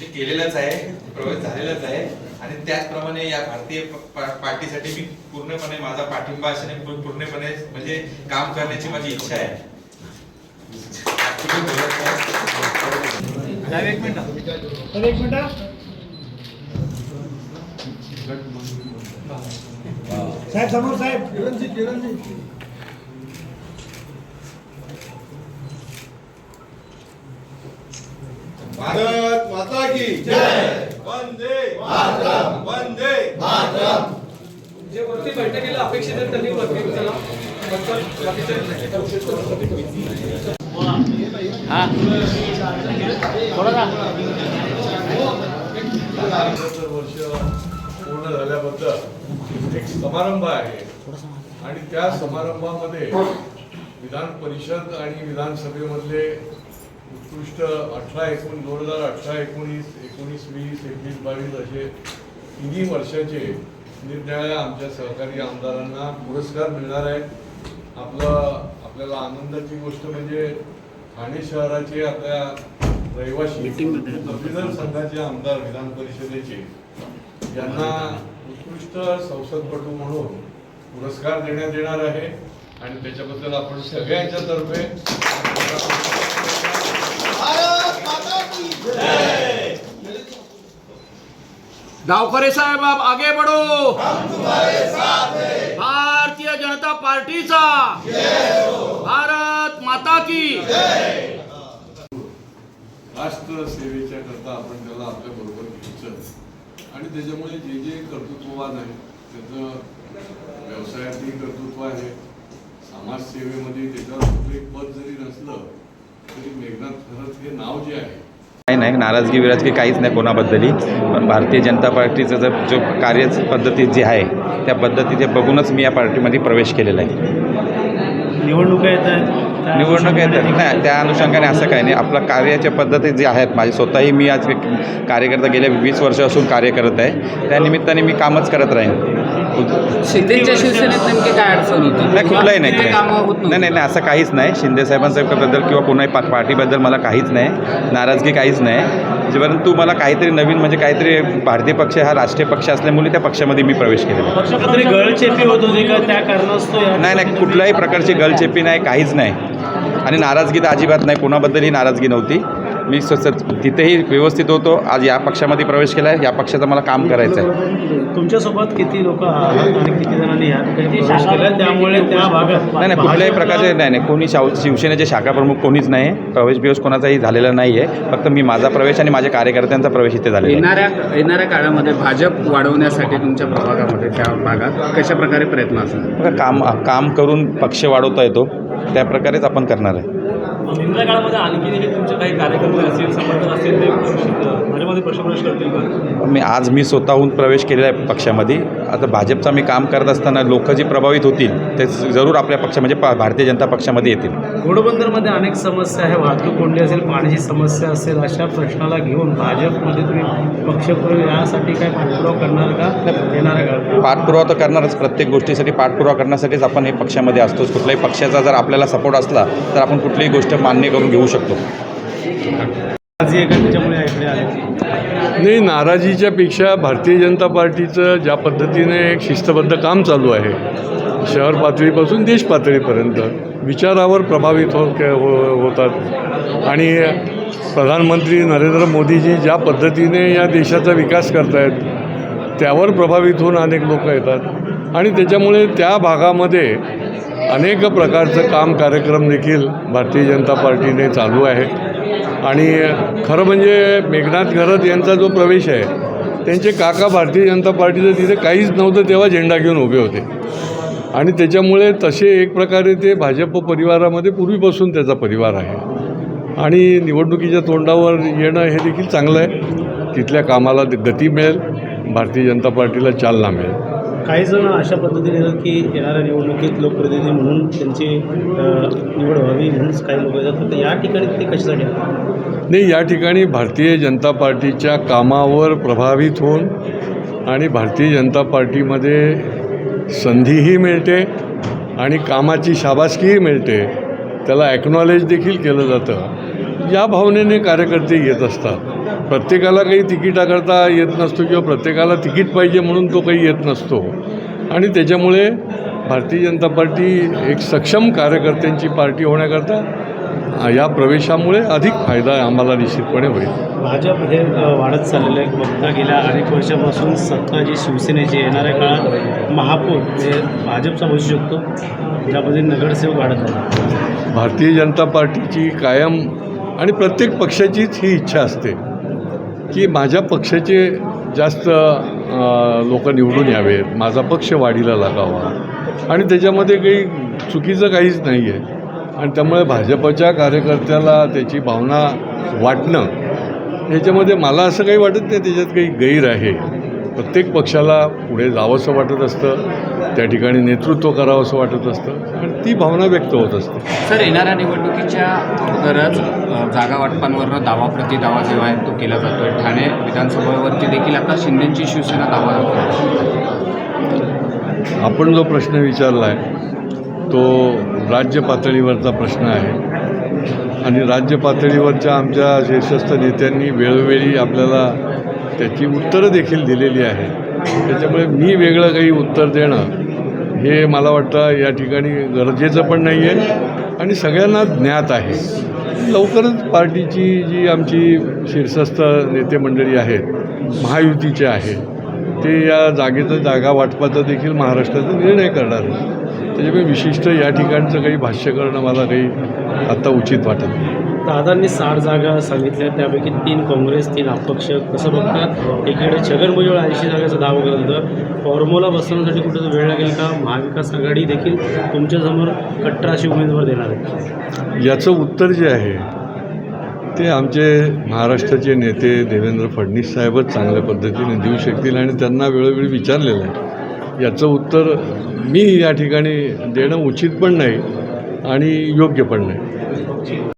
म्हणजे केलेलंच आहे प्रवेश झालेलाच आहे. आणि त्याचप्रमाणे या भारतीय पार्टीसाठी मी पूर्णपणे माझा पाठिंबा असणे पू- पूर्णपणे म्हणजे काम करण्याची माझी इच्छा आहे. तुम्ही बोलत नाही. एक मिनिट. एक मिनिट. साहेब समोर साहेब. भारत माता की जय। वंदे मातरम। वंदे मातरम। जे वरती बैठकीला अपेक्षित आहेत त्यांनी वरती चला वर्ष पूर्ण झाल्याबद्दल एक समारंभ आहे. आणि त्या समारंभामध्ये विधान परिषद आणि विधानसभेमधले उत्कृष्ट अठरा एकूण दोन हजार अठरा एकोणीस एकोणीस वीस एकवीस बावीस असे तिन्ही वर्षाचे निरनिराळ्या आमच्या सहकारी आमदारांना पुरस्कार मिळणार आहेत. आपलं आपल्याला आनंदाची गोष्ट म्हणजे ठाणे शहराचे आपल्या रहिवाशी पदवीधर संघाचे आमदार विधान परिषदेचे यांना उत्कृष्ट संसदपटू म्हणून पुरस्कार देण्यात येणार आहे. आणि त्याच्याबद्दल आपण सगळ्यांच्या तर्फे गावकरे साहेब आप आगे बढ़ो। भारतीय जनता पार्टीचा। भारत माता की राष्ट्र सेवेच्या करता आपण त्याला आपल्या बरोबर घ्यायचं आणि त्याच्यामुळे जे जे कर्तृत्ववान आहे त्याचं व्यवसायातही कर्तृत्व आहे. समाजसेवेमध्ये त्याच्यावर कुठलं एक पद जरी नसलं काही नाही नाराजगी विराजगी काहीच नाही कोणाबद्दलही. पण भारतीय जनता पार्टीचं जर जो कार्य पद्धती जी आहे त्या पद्धतीचे बघूनच मी या पार्टीमध्ये प्रवेश केलेला आहे. निवडणुका येत आहेत निवडणूक येतात नाही त्या अनुषंगाने असं काही नाही. आपलं कार्याच्या पद्धती जी आहेत माझी स्वतःही मी आज कार्यकर्ता गेल्या वीस वर्ष असून कार्य करत आहे. त्या निमित्ताने मी कामच करत राहीन. शिंदेच्या शिवसेनेत नेमकी काय अडचण होती? नाही कुठलाही नाही ते कामं होत नाही नाही नाही असं काहीच नाही. शिंदे साहेबांबद्दल किंवा कोणाही पा पार्टीबद्दल मला काहीच नाही. नाराजगी काहीच नाही. परंतु मला काहीतरी नवीन म्हणजे काहीतरी भारतीय पक्ष हा राष्ट्रीय पक्ष असल्यामुळे त्या पक्षामध्ये मी प्रवेश केलेला गळचेपी नाही नाही कुठल्याही प्रकारची गलचेपी नाही काहीच नाही. आणि नाराजगी तर अजिबात नाही कोणाबद्दलही नाराजगी नव्हती. मी स स- तिथेही व्यवस्थित होतो. आज या पक्षामध्ये प्रवेश केला आहे या पक्षाचं मला काम करायचं आहे तुमच्यासोबत किती लोक किती जणांनी त्यामुळे त्या भागात नाही नाही कुठल्याही प्रकारचे नाही नाही कोणी शाव शिवसेनेचे शाखा प्रमुख कोणीच नाही प्रवेश बिवेश कोणाचाही झालेला नाही आहे फक्त मी माझा प्रवेश आणि माझ्या कार्यकर्त्यांचा प्रवेश इथे झालेला आहे. येणाऱ्या येणाऱ्या काळामध्ये भाजप वाढवण्यासाठी तुमच्या प्रभागामध्ये त्या भागात कशा प्रकारे प्रयत्न असेल बघा काम काम करून पक्ष वाढवता येतो. त्या प्रकारेच आपण करणार आहे. इंदिरा काळामध्ये आणखी तुमचे काही कार्यकर्ते असतील समर्थक असतील ते भाजपमध्ये प्रवेश करतील का? मी आज मी स्वतःहून प्रवेश केलेला आहे पक्षामध्ये. आता भाजपचा मी काम करत असताना लोक जी प्रभावित होतील ते जरूर आपल्या पक्ष म्हणजे भारतीय जनता पक्षामध्ये येतील. घोडबंदरमध्ये अनेक समस्या आहे. वाहतूक कोंडी असेल पाण्याची समस्या असेल अशा प्रश्नाला घेऊन भाजपमध्ये तुम्ही पक्षप्रवेश यासाठी काय पाठपुरावा करणार का? येणाऱ्या काळात पाठपुरावा तर करणारच. प्रत्येक गोष्टीसाठी पाठपुरावा करण्यासाठीच आपण हे पक्षामध्ये असतोच. कुठल्याही पक्षाचा जर आपल्याला सपोर्ट असला तर आपण कुठलीही गोष्ट मान्य करून घेऊ शकतो. नाही नाराजीच्या पेक्षा भारतीय जनता पार्टीचं ज्या पद्धतीने एक शिस्तबद्ध काम चालू आहे शहर पातळीपासून देश पातळीपर्यंत विचारावर प्रभावित हो हो- होतात. आणि प्रधानमंत्री नरेंद्र मोदीजी ज्या पद्धतीने या देशाचा विकास करतायत त्यावर प्रभावित होऊन अनेक लोक येतात. आणि त्याच्यामुळे त्या भागामध्ये अनेक प्रकारचं काम कार्यक्रम देखील भारतीय जनता पार्टीने चालू आहे आणि खरं म्हणजे मेघनाथ घरत यांचा जो प्रवेश आहे त्यांचे काका भारतीय जनता पार्टीचं तिथे काहीच नव्हतं तेव्हा झेंडा घेऊन उभे होते. आणि त्याच्यामुळे तसे एक प्रकारे ते भाजप परिवारामध्ये पूर्वीपासून त्याचा परिवार आहे. आणि निवडणुकीच्या तोंडावर येणं हे देखील चांगलं आहे. तिथल्या कामाला गती मिळेल भारतीय जनता पार्टीला चालना मिळेल. काही जण अशा पद्धतीने येतात की येणाऱ्या निवडणुकीत लोकप्रतिनिधी म्हणून त्यांची निवड व्हावी म्हणूनच काही लोक येतात. तर या ठिकाणी ते कशासाठी नाही या ठिकाणी भारतीय जनता पार्टीच्या कामावर प्रभावित होऊन आणि भारतीय जनता पार्टीमध्ये संधीही मिळते आणि कामाची शाबासकीही मिळते. त्याला ॲक्नॉलेज देखील केलं जातं. या भावनेने कार्यकर्ते येत असतात. प्रत्येकाला काही तिकिटाकरता येत नसतो किंवा प्रत्येकाला तिकीट पाहिजे म्हणून तो काही येत नसतो. आणि त्याच्यामुळे भारतीय जनता पार्टी एक सक्षम कार्यकर्त्यांची पार्टी होण्याकरता या प्रवेशामुळे अधिक फायदा आम्हाला निश्चितपणे होईल. भाजप हे वाढत चाललेलं आहे. बघता गेल्या अनेक वर्षापासून सत्ता जी शिवसेनेची येणाऱ्या काळात महापौर हे भाजपचा बसू शकतो. ज्यामध्ये नगरसेवक वाढत आहे भारतीय जनता पार्टीची कायम आणि प्रत्येक पक्षाचीच ही इच्छा असते. की माझ्या पक्षाचे जास्त लोक निवडून यावेत माझा पक्ष वाढीला लागावा. आणि त्याच्यामध्ये काही चुकीचं काहीच नाही आहे आणि त्यामुळे भाजपच्या कार्यकर्त्याला त्याची भावना वाटणं ह्याच्यामध्ये मला असं काही वाटत नाही त्याच्यात काही गैर आहे. प्रत्येक पक्षाला पुढे जावंसं वाटत असतं. त्या ठिकाणी नेतृत्व करावंसं वाटत असतं. आणि ती भावना व्यक्त होत असते. सर येणाऱ्या निवडणुकीच्या अगोदरच जागा वाटपांवरनं दावा प्रति दावा जो आहे तो केला जातोय. ठाणे विधानसभेवरती देखील आता शिंदेची शिवसेना दावा आपण जो प्रश्न विचारला आहे तो राज्य पातळीवरचा प्रश्न आहे. आणि राज्य पातळीवरच्या आमच्या शीर्षस्थ नेत्यांनी वेळोवेळी आपल्याला त्याची उत्तरं देखील दिलेली आहेत. त्याच्यामुळे मी वेगळं काही उत्तर देणं हे मला वाटतं या ठिकाणी गरजेचं पण नाही आहे आणि सगळ्यांना ज्ञात आहे. लवकरच पार्टीची जी आमची शीर्षस्थ नेते मंडळी आहेत महायुतीचे आहेत ते या जागेचं जागा वाटपाचा देखील महाराष्ट्राचा निर्णय करणार त्याच्यामुळे विशिष्ट या ठिकाणचं काही भाष्य करणं मला काही आत्ता उचित वाटत नाही. दादांनी साठ जागा सांगितल्या त्यापैकी तीन काँग्रेस तीन अपक्ष. कसं बघतात एकीकडे छगन भुजबळ ऐंशी जागेचा दावा करत होतं. फॉर्म्युला बसवण्यासाठी कुठं वेळ लागेल का? महाविकास आघाडी देखील तुमच्यासमोर कट्टर अशी उमेदवार देणार आहे याचं उत्तर जे आहे ते आमचे महाराष्ट्राचे नेते देवेंद्र फडणवीस साहेबच चांगल्या पद्धतीने देऊ शकतील आणि त्यांना वेळोवेळी विचारलेलं आहे. याचं उत्तर मी या ठिकाणी देणं उचित पण नाही आणि योग्य पण नाही.